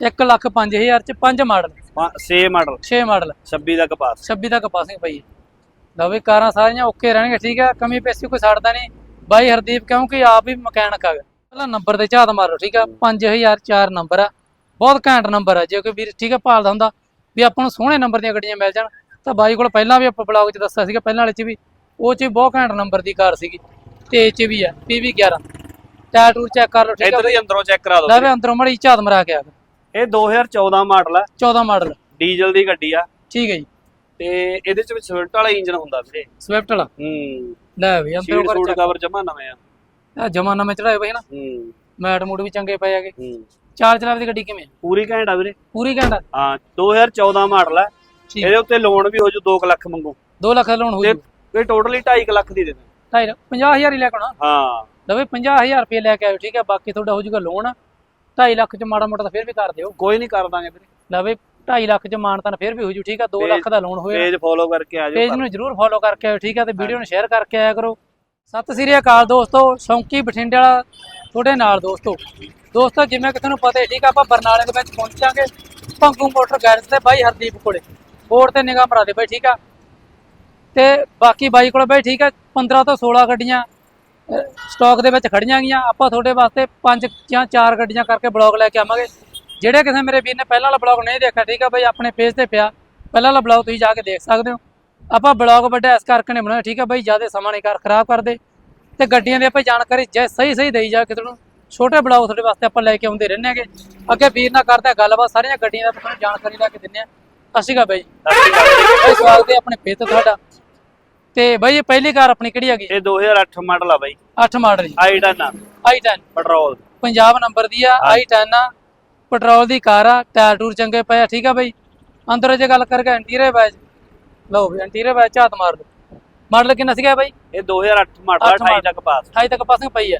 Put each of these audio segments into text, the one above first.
1 ਲੱਖ 5000 ਚ 5 model. 6 model. 6 model. 26 ਦਾ ਕਪਾਸ। 26 ਤੱਕ ਪਾਸਿੰਗ ਪਈ ਹੈ ਲਓ ਵੀ ਕਾਰਾਂ ਸਾਰੀਆਂ ਓਕੇ ਰਹਿਣਗੇ ਠੀਕ ਹੈ? ਕਮੀ ਪੇਸੀ ਕੋਈ ਛੱਡਦਾ ਨਹੀਂ। ਬਾਈ ਹਰਦੀਪ ਕਿਉਂਕਿ ਆਪ ਹੀ ਮਕੈਨਿਕ ਹੈਗਾ ਪਹਿਲਾਂ ਨੰਬਰ ਤੇ ਝਾਤ ਮਾਰੋ ਠੀਕ ਹੈ? 5004 ਨੰਬਰ ਆ। ਬਹੁਤ ਘੈਂਟ ਨੰਬਰ ਆ। ਜੇ ਕੋਈ ਵੀਰ ਠੀਕ ਹੈ ਭਾਲਦਾ ਹੁੰਦਾ ਵੀ ਆਪਾਂ ਨੂੰ ਸੋਹਣੇ ਨੰਬਰ ਦੀਆਂ ਗੱਡੀਆਂ ਮਿਲ ਜਾਣ ਤਾਂ ਬਾਈ ਕੋਲ ਪਹਿਲਾਂ ਵੀ ਆਪਾਂ ਬਲੌਗ 'ਚ ਦੱਸਿਆ ਸੀਗਾ ਪਹਿਲਾਂ ਵਾਲੇ 'ਚ ਵੀ। ਉਹ 'ਚ ਬਹੁਤ ਘੈਂਟ ਨੰਬਰ ਦੀ ਕਾਰ ਸੀਗੀ। ਤੇ ਇਹ 'ਚ ਵੀ ਆ PV 11 ਟਾਇਰ ਟੂਰ ਚੈੱਕ ਕਰ ਲਓ ਠੀਕ ਇੱਧਰ ਹੈ ਅੰਦਰੋਂ ਚੈੱਕ ਕਰਾ ਲੈ ਦਿਓ ਵੀ ਅੰਦਰੋਂ ਮੜੀ ਝਾਤ ਮਰਾ ਕੇ ਆ। ਇਹ 2014 ਮਾਡਲ ਆ। 14 ਮਾਡਲ। ਡੀਜ਼ਲ ਦੀ ਗੱਡੀ ਆ। ਠੀਕ ਹੈ ਜੀ। ਤੇ ਇਹਦੇ ਚ ਸਵਿਫਟ ਵਾਲਾ ਇੰਜਨ ਹੁੰਦਾ ਵੀਰੇ। ਸਵਿਫਟ ਵਾਲਾ? ਹੂੰ। ਲੈ ਵੀ ਅੰਦਰੋਂ ਕਰ ਸੂਟ। ਕਵਰ ਜਮਾ ਨਵੇਂ ਆ। ਆ ਜਮਾਨਾ ਮੈਂ ਚੜਾਏ ਬਈ ਨਾ। ਹੂੰ। ਮੈਟ ਮੂਡ ਵੀ ਚੰਗੇ ਪਏ ਹੈਗੇ। ਹੂੰ। ਚਾਰ ਚਲਾਵੇ ਦੀ ਗੱਡੀ ਕਿਵੇਂ ਆ? ਪੂਰੀ ਘੈਂਟ ਆ ਵੀਰੇ। ਪੂਰੀ ਘੰਟਾ ਹਾਂ 2014 ਮਾਡਲ ਆ। ਇਹਦੇ ਉੱਤੇ ਲੋਨ ਵੀ ਹੋ ਜੂ 2 ਲੱਖ ਮੰਗੂ। 2 ਲੱਖ ਦਾ ਲੋਨ ਹੋ ਤੇ ਜੂ। ਇਹ ਟੋਟਲੀ 2.5 ਲੱਖ ਦੀ ਦੇ ਦੇ। 50000 ਹੀ ਲੈ ਕੇ ਆਉਣਾ। ਹਾਂ। ਲਵੇ 50000 ਰੁਪਏ ਲੈ ਕੇ ਆਇਓ ਠੀਕ ਹੈ। ਬਾਕੀ ਤੁਹਾਡਾ ਹੋ ਜੂਗਾ ਲੋਨ। 2.5 ਲੱਖ ਚ ਮਾੜਾ ਮੋਟਾ ਤਾਂ ਫਿਰ ਵੀ ਕਰ ਦਿਓ। ਕੋਈ ਨਹੀਂ ਕਰ ਦਾਂਗੇ ਵੀਰੇ। ਲਵੇ 2.5 ਲੱਖ ਚ ਮਾਨਤਨ ਫਿਰ ਵੀ ਹੋ ਜੂ ਠੀਕ ਹੈ 2 ਪੇਜ- ਲੱਖ ਦਾ ਲੋਨ ਹੋਇਆ। ਪੇਜ ਫੋਲੋ ਕਰਕੇ ਆ ਪੇਜ ਜਾਓ ਨੂੰ ਜਰੂਰ ਫੋਲੋ ਕਰਕੇ ਆਇਓ ਠੀਕ ਹੈ ਤੇ ਵੀਡੀਓ ਨੂੰ ਸ਼ੇਅਰ ਕਰਕੇ ਆਇਆ ਕਰੋ। ਸਤਿ ਸ੍ਰੀ ਅਕਾਲ ਦੋਸਤੋ ਸ਼ੌਂਕੀ ਬਠਿੰਡੇ ਵਾਲਾ ਤੁਹਾਡੇ ਨਾਲ ਦੋਸਤੋ। ਦੋਸਤੋ ਜਿਵੇਂ ਕਿ ਤੁਹਾਨੂੰ ਪਤਾ ਹੈ ਠੀਕ ਆ ਆਪਾਂ ਬਰਨਾਲੇ ਦੇ ਵਿੱਚ ਪਹੁੰਚਾਂਗੇ ਭੰਗੂ ਮੋਟਰ ਗੈਰੇਜ ਤੇ ਬਾਈ ਹਰਦੀਪ ਕੋਲੇ। ਬੋਰਡ ਤੇ ਨਿਗਾਹ ਮਰਾ ਦੇ ਬਾਈ ਠੀਕ ਆ? ਤੇ ਬਾਕੀ ਬਾਈ ਕੋਲ ਬਾਈ ਠੀਕ ਆ 15 ਤੋਂ 16 ਗੱਡੀਆਂ। ਸਟਾਕ ਦੇ ਵਿੱਚ ਖੜੀਆਂ ਗਈਆਂ। ਆਪਾਂ ਤੁਹਾਡੇ ਵਾਸਤੇ ਪੰਜ ਜਾਂ ਚਾਰ ਗੱਡੀਆਂ ਕਰਕੇ ਬਲੌਗ ਲੈ ਕੇ ਆਵਾਂਗੇ। ਜਿਹੜੇ ਕਿਸੇ ਮੇਰੇ ਵੀਰ ਨੇ ਪਹਿਲਾਂ ਵਾਲਾ ਬਲੌਗ ਨਹੀਂ ਦੇਖਿਆ ਠੀਕ ਆ ਬਾਈ ਆਪਣੇ ਪੇਜ ਤੇ ਪਿਆ। ਪਹਿਲਾਂ ਵਾਲਾ ਬਲੌਗ ਤੁਸੀਂ ਜਾ ਕੇ ਦੇਖ ਸਕਦੇ ਹੋ। ਆਪਾਂ ਬਲੌਗ ਵੱਡਾ ਇਸ ਕਰਕੇ ਨਹੀਂ ਬਣਾਇਆ ਠੀਕ ਆ ਬਾਈ ਜ਼ਿਆਦਾ ਸਮਾਂ ਨਹੀਂ ਕਰ ਖਰਾਬ ਕਰਦੇ। ਤੇ ਗੱਡੀਆਂ ਦੀ ਆਪਾਂ ਜਾਣਕਾਰੀ ਜੈ ਸਹੀ ਸਹੀ ਦੇਈ ਜਾ ਕਿਤੇ ਨੂੰ ਛੋਟੇ ਬਲੌਗ ਤੁਹਾਡੇ ਵਾਸਤੇ ਆਪਾਂ ਲੈ ਕੇ ਆਉਂਦੇ ਰਹਿੰਦੇ ਹੈਗੇ। ਅੱਗੇ ਵੀਰ ਨਾਲ ਕਰਦਾ ਗੱਲਬਾਤ ਸਾਰੀਆਂ ਗੱਡੀਆਂ ਦਾ ਤੁਹਾਨੂੰ ਜਾਣਕਾਰੀ ਲੈ ਕੇ ਦਿੰਨੇ ਆ। ਅਸੀਂ ਕਾ ਬਾਈ। ਬਾਈ ਸਵਾਗਤ ਹੈ ਆਪਣੇ ਪੇਜ ਤੇ ਤੁਹਾਡਾ। ਤੇ ਬਾਈ ਇਹ ਪਹਿਲੀ ਕਾਰ ਆਪਣੀ ਕਿਹੜੀ ਹੈਗੀ ਇਹ 2008 ਮਾਡਲ ਆ ਬਾਈ। 8 ਮਾਡਲ ਜੀ। ਆਈਡਨ ਆ। i10 petrol. ਪੰਜਾਬ ਨੰਬਰ ਦੀ ਆ i10 ਆ। ਪੈਟਰੋਲ ਦੀ ਕਾਰ ਆ ਟਾਇਰ ਟੂਰ ਚੰਗੇ ਪਏ ਆ ਠੀਕ ਆ ਬਾਈ? ਅੰਦਰ ਜੇ ਗੱਲ ਕਰਕੇ ਇੰਟੀਰੀਅਰ ਵਾਈਜ਼ ਲਓ ਵੀ ਇੰਟੀਰੀਅਰ ਵਾਈਜ਼ ਝਾਤ ਮਾਰ ਲਓ। ਮਾਡਲ ਕਿੰਨਾ ਸੀਗਾ ਬਾਈ? ਇਹ 2008 ਮਾਡਲ ਅੱਠ 28 ਤੱਕ ਪਾਸ। 28 ਤੱਕ ਪਾਸਿੰਗ ਪਈ ਆ।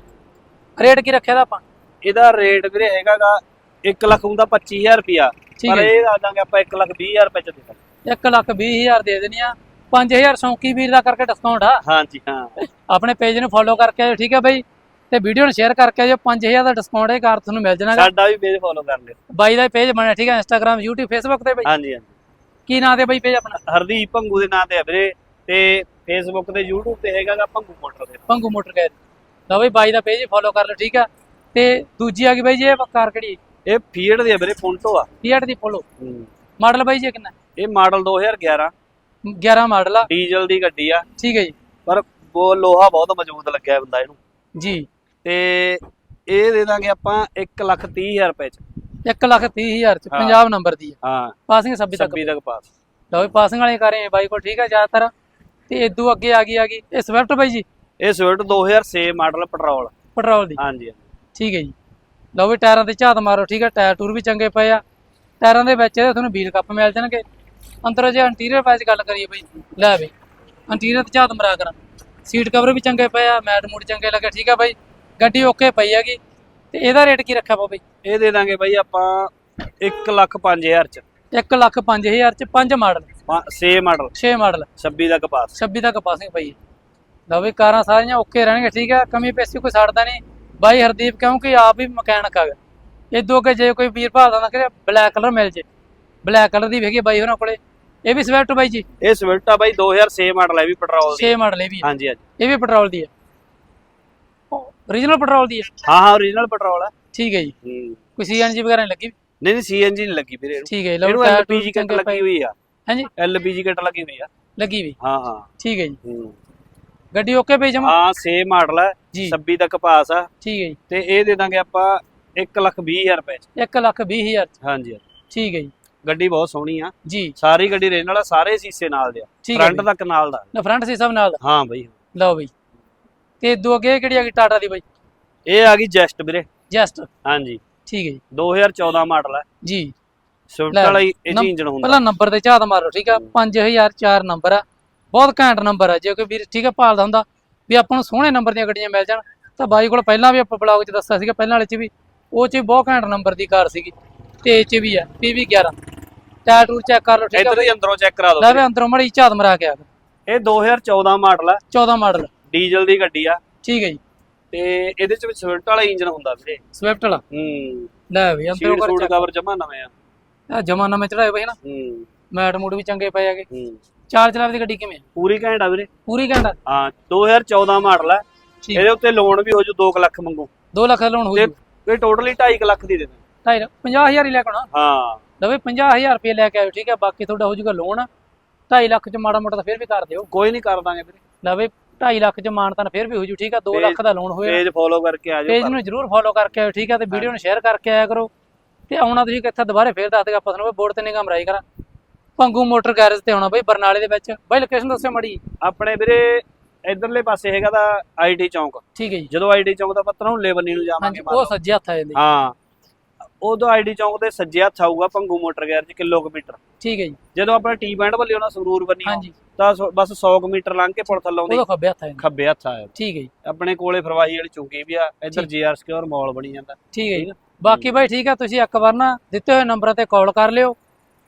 ਰੇਟ ਕੀ ਰੱਖਿਆ ਦਾ ਆਪਾਂ? ਇਹਦਾ ਰੇਟ ਵੀਰੇ ਹੈਗਾਗਾ 1 ਲੱਖ ਹੁੰਦਾ 25000 ਰੁਪਿਆ ਪਰ ਇਹ ਆ ਜਾਾਂਗੇ ਆਪਾਂ 1 ਲੱਖ 20000 ਰੁਪਏ ਚ ਦੇ ਦਾਂਗੇ। 1 ਲੱਖ 20 ਹਜ਼ਾਰ ਦੇ ਦੇਣੀ ਆ। 5000 ਸ਼ੌਂਕੀ ਵੀਰ ਦਾ ਕਰਕੇ ਡਿਸਕਾਊਂਟ ਆ। ਹਾਂਜੀ ਹਾਂ। ਆਪਣੇ ਪੇਜ ਨੂੰ ਫੋਲੋ ਕਰਕੇ ਆਇਓ ਠੀਕ ਹੈ ਬਾਈ? ਤੇ ਵੀਡੀਓ ਨੂੰ ਸ਼ੇਅਰ ਕਰਕੇ ਆਇਓ 5000 ਦਾ ਡਿਸਕਾਊਂਟ ਇਹ ਕਾਰ ਤੁਹਾਨੂੰ ਮਿਲ ਜਾਣਾਗਾ ਸਾਡਾ ਵੀ ਪੇਜ ਫੋਲੋ ਕਰ ਲਿਓ। ਬਾਈ ਦਾ ਪੇਜ ਬਣਿਆ ਠੀਕ ਹੈ ਇੰਸਟਾਗ੍ਰam YouTube Facebook ਤੇ ਬਾਈ? ਹਾਂਜੀ ਹਾਂਜੀ। ਕੀ ਨਾਂ ਤੇ ਬਾਈ ਪੇਜ ਆਪਣਾ? ਹਰਦੀਪ ਭੰਗੂ ਦੇ ਨਾਂ ਤੇ ਆ ਵੀਰੇ। ਤੇ ਫੇਸਬੁੱਕ ਤੇ YouTube ਤੇ ਹੈਗਾਗਾ ਭੰਗੂ ਮੋਟਰ ਦੇ। ਪੰਗੂ ਮੋਟਰ ਗੈਰ ਲਓ ਬਾਈ ਬਾਈ ਦਾ ਪੇਜ ਫੋਲੋ ਕਰ ਲਓ ਠੀਕ ਆ। ਤੇ ਦੂਜੀ ਆ ਗਈ ਬਾਈ ਜੀ ਇਹ ਕਾਰ ਕਿਹੜੀ? ਇਹ ਫੀਟ ਦੀ ਵੀਰੇ ਪੁੰਟੋ ਆ। ਫੀਆਟ ਦੀ ਫੋਲੋ ਮਾਡਲ ਬਾਈ ਜੀ ਕਿੰਨਾ? ਇਹ ਮਾਡਲ 2011 11 ਮਾਡਲ ਆ। ਡੀਜ਼ਲ ਦੀ ਗੱਡੀ ਆ। ਠੀਕ ਹੈ ਜੀ। ਪਰ ਉਹ ਲੋਹਾ ਬਹੁਤ ਮਜ਼ਬੂਤ ਲੱਗਿਆ ਬੰਦਾ ਇਹਨੂੰ। ਜੀ। ਤੇ ਇਹ ਦੇ ਦਾਂਗੇ ਆਪਾਂ 1 ਲੱਖ 30000 ਰੁਪਏ ਚ। 1 ਲੱਖ 30 ਹਜ਼ਾਰ ਚ ਹਾਂ। ਪੰਜਾਬ ਨੰਬਰ ਦੀ ਆ। ਹਾਂ। ਪਾਸਿੰਗ 26 ਤੱਕ। 26 ਤੱਕ ਪਾਸ ਲਓ ਪਾਸਿੰਗ ਵਾਲੇ ਕਾਰੇ ਬਾਈ ਕੋਲ ਠੀਕ ਆ ਜ਼ਿਆਦਾਤਰ। ਤੇ ਇਦੋਂ ਅੱਗੇ ਆ ਗਈ ਆ ਗਈ। ਇਹ ਸਵਿਫਟ ਬਾਈ ਜੀ? ਇਹ ਸਵਿਫਟ 2006 ਮਾਡਲ ਪੈਟਰੋਲ ਪੈਟਰੋਲ ਦੀ। ਹਾਂਜੀ ਠੀਕ ਹੈ ਜੀ। ਲਓ ਵੀ ਟਾਇਰਾਂ ਤੇ ਝਾਤ ਮਾਰੋ ਠੀਕ ਹੈ ਟਾਇਰ ਟੂਰ ਵੀ ਚੰਗੇ ਪਏ ਆ। ਟਾਇਰਾਂ ਦੇ ਵਿੱਚ ਤੁਹਾਨੂੰ ਵੀਲ ਕੱਪ ਮਿਲ ਜਾਣਗੇ। ਅੰਦਰ ਜੇ ਇੰਟੀਰੀਅਰ ਵਾਈਜ਼ ਗੱਲ ਕਰੀਏ ਬਈ ਲੈ ਬਈ ਇੰਟੀਰੀਅਰ ਤੇ ਝਾਤ ਮਰਾ ਕਰਾਂ। ਸੀਟ ਕਵਰ ਵੀ ਚੰਗੇ ਪਏ ਆ ਮੈਟ ਮੂਡ ਚੰਗੇ ਲੱਗੇ ਠੀਕ ਆ ਬਾਈ? ਗੱਡੀ ਓਕੇ ਪਈ ਹੈਗੀ ਤੇ ਇਹਦਾ ਰੇਟ ਕੀ ਰੱਖਿਆ ਪਾ ਬਈ? ਇਹ ਦੇ ਦਾਂਗੇ ਬਾਈ ਆਪਾਂ 1 ਲੱਖ 5000 ਚ। 1 ਲੱਖ 5000 ਚ 5 ਮਾਡਲ। 6 ਮਾਡਲ। 6 ਮਾਡਲ। 26 ਤੱਕ ਪਾਸ 26 ਤੱਕ ਪਾਸਿੰਗ ਪਈ ਹੈ ਲਓ ਵੀ ਕਾਰਾਂ ਸਾਰੀਆਂ ਓਕੇ ਰਹਿਣਗੇ ਠੀਕ ਹੈ ਕਮੀ ਪੇਸੀ ਕੋਈ ਛੱਡਦਾ ਨਹੀਂ। ਬਾਈ ਹਰਦੀਪ ਕਿਉਂਕਿ ਆਪ ਹੀ ਮਕੈਨਿਕ ਹੈਗਾ ਇਦੋਂ ਕਿ ਜੇ ਕੋਈ ਵੀਰ ਭਾਲਦਾ ਨਾ ਕਿ ਬਲੈਕ ਕਲਰ ਮਿਲ ਜੇ। ਬਲੈਕ ਕਲਰ ਦੀ ਵੀ ਹੈਗੀ ਬਾਈ ਉਹਨਾਂ ਕੋਲੇ। ਇਹ ਵੀ ਸਵਿਫਟ ਬਾਈ ਜੀ। ਇਹ ਸਵਿਫਟ ਆ ਬਾਈ 2006 ਮਾਡਲ ਹੈ ਵੀ ਪੈਟਰੋਲ ਦੀ। 6 ਮਾਡਲ ਇਹ ਵੀ ਹੈ ਹਾਂਜੀ ਹਾਂਜੀ। ਇਹ ਵੀ ਪੈਟਰੋਲ ਦੀ ਹੈ ਓਰੀਜਨਲ ਪੈਟਰੋਲ ਦੀ ਹੈ ਹਾਂ ਹਾਂ ਓਰੀਜਨਲ ਪੈਟਰੋਲ ਆ। ਠੀਕ ਹੈ ਜੀ। ਹੂੰ। ਕੋਈ ਸੀਐਨਜੀ ਵਗੈਰਾ ਨਹੀਂ ਲੱਗੀ? ਨਹੀਂ ਨਹੀਂ ਸੀਐਨਜੀ ਨਹੀਂ ਲੱਗੀ ਵੀਰੇ ਇਹਨੂੰ। ਠੀਕ ਹੈ ਲਓ ਐਲਪੀਜੀ ਕਿੱਟ ਲੱਗੀ ਹੋਈ ਆ। ਹਾਂਜੀ। ਐਲਪੀਜੀ ਕਿੱਟ ਲੱਗੀ ਹੋਈ ਆ। ਲੱਗੀ ਵੀ ਹਾਂ ਹਾਂ। ਠੀਕ ਹੈ ਜੀ। ਹੂੰ। ਗੱਡੀ ਓਕੇ ਪਈ ਜਮਾ? ਹਾਂ 6 ਮਾਡਲ ਹੈ ਜੀ। 26 ਤੱਕ ਪਾਸ ਆ। ਠੀਕ ਹੈ ਜੀ। ਤੇ ਇਹ ਦੇ ਦਾਂਗੇ ਆਪਾਂ 1 ਲੱਖ 20000 ਰੁਪਏ ਚ। 1 ਲੱਖ 20 ਹਜ਼ਾਰ ਹਾਂਜੀ। ਠੀਕ ਹੈ ਜੀ। ਗੱਡੀ ਬਹੁਤ ਸੋਹਣੀ ਆ। ਜੀ। ਸਾਰੀ ਗੱਡੀ ਰੇਨ ਵਾਲਾ ਸਾਰੇ ਸੀਸੇ ਨਾਲ ਦੇ ਆ। ਠੀਕ ਹੈ ਫਰੰਟ ਤੱਕ ਨਾਲ ਦਾ। ਨਾ ਫਰੰਟ ਸੀ ਸਭ ਨਾਲ ਦਾ? ਹਾਂ ਬਾਈ। ਲਓ ਬਈ। ਤੇ ਇਦੋਂ ਅੱਗੇ ਕਿਹੜੀ ਆ ਗਈ? ਟਾਟਾ ਦੀ ਬਈ। ਇਹ ਆ ਗਈ ਜੈਸਟ ਵੀਰੇ। ਜਸਟ ਹਾਂਜੀ। ਠੀਕ ਹੈ ਜੀ। 2014 ਮਾਡਲ ਹੈ ਜੀ। ਸਵਿਫਟ ਵਾਲਾ ਹੀ ਇਹ ਇੰਜਨ ਹੁੰਦਾ। ਪਹਿਲਾਂ ਨੰਬਰ ਤੇ ਝਾਤ ਮਾਰੋ ਠੀਕ ਆ? 5004 ਨੰਬਰ ਆ। ਬਹੁਤ ਘੈਂਟ ਨੰਬਰ ਆ। ਜੇ ਕੋਈ ਵੀਰ ਠੀਕ ਆ ਭਾਲਦਾ ਹੁੰਦਾ ਵੀ ਆਪਾਂ ਨੂੰ ਸੋਹਣੇ ਨੰਬਰ ਦੀਆਂ ਗੱਡੀਆਂ ਮਿਲ ਜਾਣ ਤਾਂ ਬਾਈ ਕੋਲ ਪਹਿਲਾਂ ਵੀ ਆਪਾਂ ਬਲੌਗ 'ਚ ਦੱਸਿਆ ਸੀਗਾ ਪਹਿਲਾਂ ਵਾਲੇ 'ਚ ਵੀ। ਉਹ 'ਚ ਵੀ ਬਹੁਤ ਘੈਂਟ ਨੰਬਰ ਦੀ ਕਾਰ ਸੀਗੀ। ਤੇ 'ਚ ਵੀ ਆ PV 11 ਟਾਇਰ ਟੂਰ ਚੈੱਕ ਕਰ ਲਓ ਠੀਕ ਆ ਇੱਧਰ ਹੀ ਅੰਦਰੋਂ ਚੈੱਕ ਕਰਾ ਲੈ ਦਿਓ ਵੇ ਅੰਦਰੋਂ ਮੜੀ ਝਾਤ ਮਰਾ ਕੇ ਆ ਇਹ 2014 ਮਾਡਲ ਹੈ 14 ਮਾਡਲ। ਡੀਜ਼ਲ ਦੀ ਗੱਡੀ ਆ। ਠੀਕ ਹੈ ਜੀ। ਤੇ ਇਹਦੇ ਚ ਸਵਿਫਟ ਵਾਲਾ ਇੰਜਨ ਹੁੰਦਾ ਵੀਰੇ। ਸਵਿਫਟ ਵਾਲਾ? ਹੂੰ। ਲੈ ਵੀ ਅੰਦਰੋਂ ਕਰ ਚੱਕ। ਕਵਰ ਜਮਾ ਨਵੇਂ ਆ। ਆ ਜਮਾਨਾ ਮੈਂ ਚੜਾਏ ਬਈ ਨਾ। ਹੂੰ। ਮੈਟ ਮੂਡ ਵੀ ਚੰਗੇ ਪਏ ਹੈਗੇ। ਹੂੰ। ਚਾਰ ਚਲਾਵੇ ਦੀ ਗੱਡੀ ਕਿਵੇਂ ਆ? ਪੂਰੀ ਘੈਂਟ ਆ ਵੀਰੇ। ਪੂਰੀ ਘੰਟਾ ਹਾਂ 2014 ਮਾਡਲ ਹੈ ਠੀਕ। ਇਹਦੇ ਉੱਤੇ ਲੋਨ ਵੀ ਹੋ ਜੂ 2 ਲੱਖ ਮੰਗੂ 2 ਲੱਖ ਦਾ ਲੋਨ ਹੋ ਤੇ ਜੂ। ਇਹ ਟੋਟਲੀ 2.5 ਲੱਖ ਦੀ ਦੇ ਦੇ। 50000 ਹੀ ਲੈ ਕੇ ਆਉਣਾ। ਹਾਂ। ਲਵੇ 50000 ਰੁਪਏ ਲੈ ਕੇ ਆਇਓ ਠੀਕ ਹੈ ਬਾਕੀ ਤੁਹਾਡਾ ਹੋ ਜੂਗਾ ਲੋਨ 2.5 ਲੱਖ ਚ ਮਾੜਾ ਮੋਟਾ ਤਾਂ ਫਿਰ ਵੀ ਕਰ ਦਿਓ। ਕੋਈ ਨਹੀਂ ਕਰ ਦਾਂਗੇ ਵੀਰੇ। ਲਵੇ 2.5 ਲੱਖ ਚ ਮਾਨਤਨ ਫਿਰ ਵੀ ਹੋ ਜੂ ਠੀਕ ਹੈ 2 ਪੇਜ- ਲੱਖ ਦਾ ਲੋਨ ਹੋਇਆ। ਪੇਜ ਫੋਲੋ ਕਰਕੇ ਆ ਪੇਜ ਜਾਓ ਨੂੰ ਜਰੂਰ ਫੋਲੋ ਕਰਕੇ ਆਇਓ ਠੀਕ ਹੈ ਤੇ ਵੀਡੀਓ ਨੂੰ ਸ਼ੇਅਰ ਕਰਕੇ ਆਇਆ ਕਰੋ। ਤੇ ਆਉਣਾ ਤੁਸੀਂ ਕਿੱਥੇ ਦੁਬਾਰੇ ਫੇਰ ਦੱਸ ਦੇਗਾ ਆਪਾਂ ਤੁਹਾਨੂੰ ਬੋਰਡ ਤੇ ਨਿਗਾਹ ਮਰਾਈ ਕਰਾਂ। ਭੰਗੂ ਮੋਟਰ ਗੈਰੇਜ ਤੇ ਆਉਣਾ ਬਈ ਬਰਨਾਲੇ ਦੇ ਵਿੱਚ। ਬਈ ਲੋਕੇਸ਼ਨ ਦੱਸਿਓ ਮੜੀ ਆਪਣੇ ਵੀਰੇ ਇਧਰਲੇ ਪਾਸੇ ਹੈਗਾ ਦਾ ਆਈਟੀ ਚੌਂਕ। ਠੀਕ ਹੈ ਜੀ। ਜਦੋਂ ਆਈਟੀ ਚੌਂਕ ਦਾ ਪੱਤਰ ਨੂੰ ਲੇਬਨੀ ਨੂੰ ਜਾਵਾਂਗੇ ਉਹ ਸੱਜੇ ਹੱਥ ਆ ਜਾਂਦੀ। ਹਾਂ ਉਦੋਂ ਆਈਟੀ ਚੌਂਕ ਦੇ ਸੱਜੇ ਹੱਥ ਆਊਗਾ ਭੰਗੂ ਮੋਟਰ ਗੈਰੇਜ ਕਿਲੋਮੀਟਰ ਠੀਕ ਹੈ ਜੀ। ਜਦੋਂ ਆਪਣਾ ਟੀ ਬੈਂਡ ਵੱਲੇ ਆਉਣਾ ਸੰਗਰੂਰ ਬੰਨੀ ਹਾਂਜੀ। ਤਾਂ ਬਸ 100 ਕੁ ਮੀਟਰ ਲੰਘ ਕੇ ਪੁਲ ਥੱਲੋਂ ਦੀ ਉਹਦਾ ਖੱਬੇ ਹੱਥ ਆ ਜਾਂਦੀ ਖੱਬੇ ਹੱਥ ਆਇਆ ਠੀਕ ਹੈ ਜੀ। ਆਪਣੇ ਕੋਲੇ ਫਰਵਾਹੀ ਵਾਲੀ ਚੌਂਕੀ ਵੀ ਆ ਇੱਧਰ। ਜੀਆਰ ਸਿਕਿਉਰ ਮਾਲ ਬਣੀ ਜਾਂਦਾ। ਠੀਕ ਹੈ ਜੀ। ਬਾਕੀ ਬਾਈ ਠੀਕ ਹੈ ਤੁਸੀਂ ਇੱਕ ਵਾਰ ਨਾ ਦਿੱਤੇ ਹੋਏ ਨੰਬਰਾਂ ਤੇ ਕਾਲ ਕਰ ਲਿਓ।